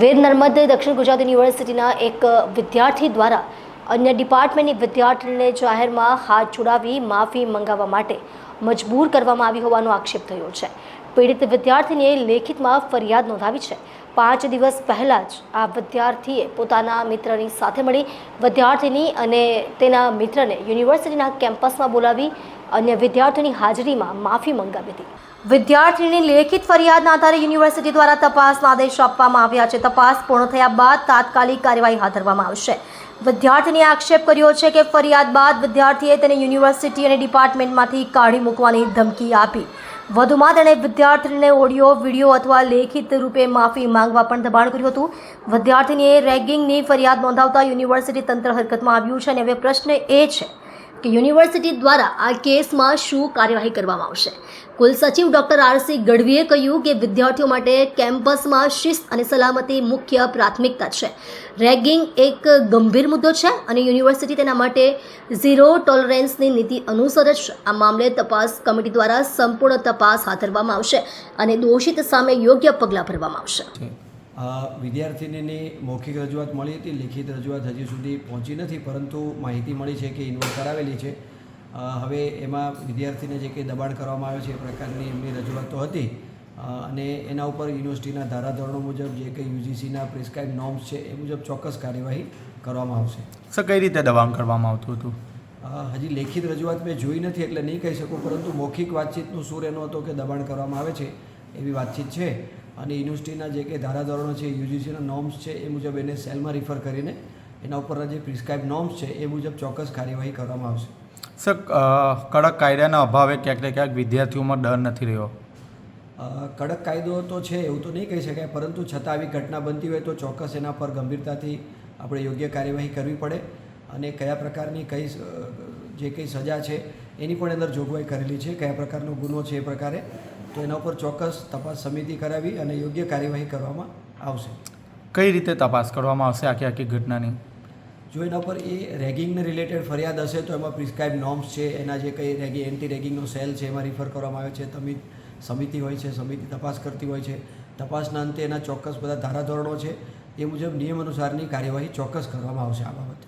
વીર નર્મદ દક્ષિણ ગુજરાત યુનિવર્સિટીના એક વિદ્યાર્થી દ્વારા અન્ય ડિપાર્ટમેન્ટની વિદ્યાર્થીને જાહેરમાં હાથ જોડાવી માફી મંગાવવા માટે મજબૂર કરવામાં આવી હોવાનો આક્ષેપ થયો છે. પીડિત વિદ્યાર્થીનીએ લેખિતમાં ફરિયાદ નોંધાવી છે. પાંચ દિવસ પહેલાં જ આ વિદ્યાર્થીએ પોતાના મિત્રની સાથે મળી વિદ્યાર્થીની અને તેના મિત્રને યુનિવર્સિટીના કેમ્પસમાં બોલાવી અન્ય વિદ્યાર્થીની હાજરીમાં માફી મંગાવી હતી. વિદ્યાર્થીની લેખિત ફરિયાદના આધારે યુનિવર્સિટી દ્વારા તપાસના આદેશ આપવામાં આવ્યા છે. તપાસ પૂર્ણ થયા બાદ તાત્કાલિક કાર્યવાહી હાથ ધરવામાં આવશે. વિદ્યાર્થીને આક્ષેપ કર્યો છે કે ફરિયાદ બાદ વિદ્યાર્થીએ તેને યુનિવર્સિટી અને ડિપાર્ટમેન્ટમાંથી કાઢી મૂકવાની ધમકી આપી. વધુમાં તેણે વિદ્યાર્થીને ઓડિયો, વીડિયો અથવા લેખિત રૂપે માફી માંગવા પણ દબાણ કર્યું હતું. વિદ્યાર્થીનીએ રેગિંગની ફરિયાદ નોંધાવતા યુનિવર્સિટી તંત્ર હરકતમાં આવ્યું છે અને હવે પ્રશ્ન એ છે કે યુનિવર્સિટી દ્વારા આ કેસમાં શું કાર્યવાહી કરવામાં આવશે? કુલસચિવ ડોક્ટર આરસી ગઢવીએ કહ્યું કે વિદ્યાર્થીઓ માટે કેમ્પસમાં શિસ્ત અને સલામતી મુખ્ય પ્રાથમિકતા છે. રેગિંગ એક ગંભીર મુદ્દો છે અને યુનિવર્સિટી તેના માટે ઝીરો ટોલરન્સની નીતિ અનુસરે છે. આ મામલે તપાસ કમિટી દ્વારા સંપૂર્ણ તપાસ હાથ ધરવામાં આવશે અને દોષિત સામે યોગ્ય પગલાં ભરવામાં આવશે. વિદ્યાર્થિનીની મૌખિક રજૂઆત મળી હતી લિખિત રજૂઆત હજી સુધી પહોંચી નથી પરંતુ માહિતી મળી છે કે ઇન્વોલ્વ કરાવેલી છે. હવે એમાં વિદ્યાર્થીને જે કંઈ દબાણ કરવામાં આવે છે એ પ્રકારની એમની રજૂઆત તો હતી. અને એના ઉપર યુનિવર્સિટીના ધારાધોરણો મુજબ જે કંઈ યુજીસીના પ્રિસ્ક્રાઇબ નોર્મ્સ છે એ મુજબ ચોક્કસ કાર્યવાહી કરવામાં આવશે. સર કઈ રીતે દબાણ કરવામાં આવતું હતું? હજી લેખિત રજૂઆત મેં જોઈ નથી એટલે નહીં કહી શકું પરંતુ મૌખિક વાતચીતનું સૂર એનો હતો કે દબાણ કરવામાં આવે છે એવી વાતચીત છે. અને યુનિવર્સિટીના જે કે ધારાધોરણો છે યુજીસીના નોર્મ્સ છે એ મુજબ એને સેલમાં રિફર કરીને એના ઉપરના જે પ્રિસ્ક્રાઇબ નોર્મ્સ છે એ મુજબ ચોક્કસ કાર્યવાહી કરવામાં આવશે. સર કડક કાયદાના અભાવે ક્યાંક ને ક્યાંક વિદ્યાર્થીઓમાં ડર નથી રહ્યો? કડક કાયદો તો છે એવું તો નહીં કહી શકાય પરંતુ છતાં આવી ઘટના બનતી હોય તો ચોક્કસ એના પર ગંભીરતાથી આપણે યોગ્ય કાર્યવાહી કરવી પડે અને કયા પ્રકારની કઈ જે કંઈ સજા છે એની પણ અંદર જોગવાઈ કરેલી છે કયા પ્રકારનો ગુનો છે એ પ્રકારે. તો એના ઉપર ચોક્કસ તપાસ સમિતિ કરાવી અને યોગ્ય કાર્યવાહી કરવામાં આવશે. કઈ રીતે તપાસ કરવામાં આવશે આખી આખી ઘટનાની? જો એના પર એ રેગિંગને રિલેટેડ ફરિયાદ હશે તો એમાં પ્રિસ્ક્રાઇબ નોર્મ્સ છે એના જે કંઈ રેગી એન્ટી રેગિંગનો સેલ છે એમાં રિફર કરવામાં આવે છે તમિ સમિતિ હોય છે સમિતિ તપાસ કરતી હોય છે. તપાસના અંતે એના ચોક્કસ બધા ધારાધોરણો છે એ મુજબ નિયમ અનુસારની કાર્યવાહી ચોક્કસ કરવામાં આવશે આ બાબતે.